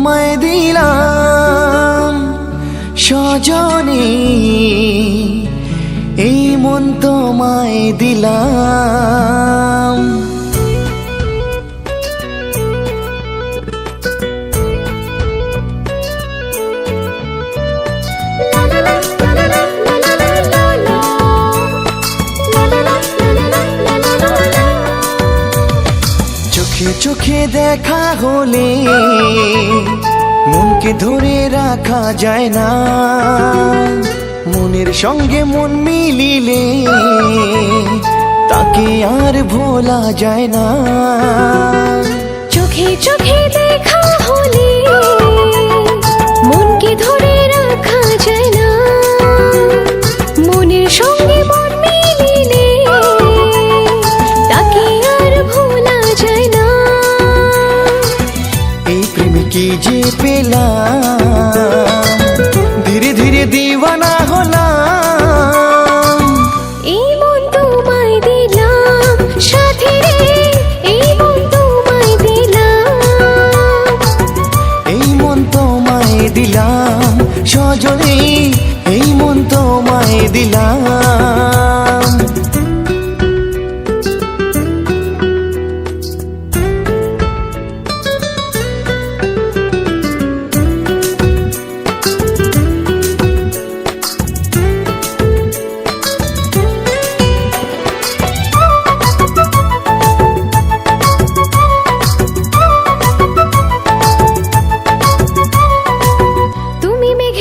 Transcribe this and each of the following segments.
তোমায় দিলাম। সজনে এই মন তোমায় দিলাম। চোখে চোখে দেখা হলে মনকে ধরে রাখা যায় না। মনের সঙ্গে মন মিলিলে তাকে আর ভোলা যায় না। চোখে চোখে দেখা প্রেমিকে যে পেলাম? ধীরে ধীরে দিওয়ানা হলাম। এই মন তোমায় দিলাম সাথে রে এই মন তোমায় দিলাম। এই মন তোমায় দিলাম সজনে এই মন তোমায় দিলাম।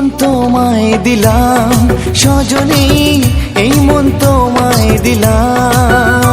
মন তোমায় দিলাম সজনী এই মন তোমায় দিলাম।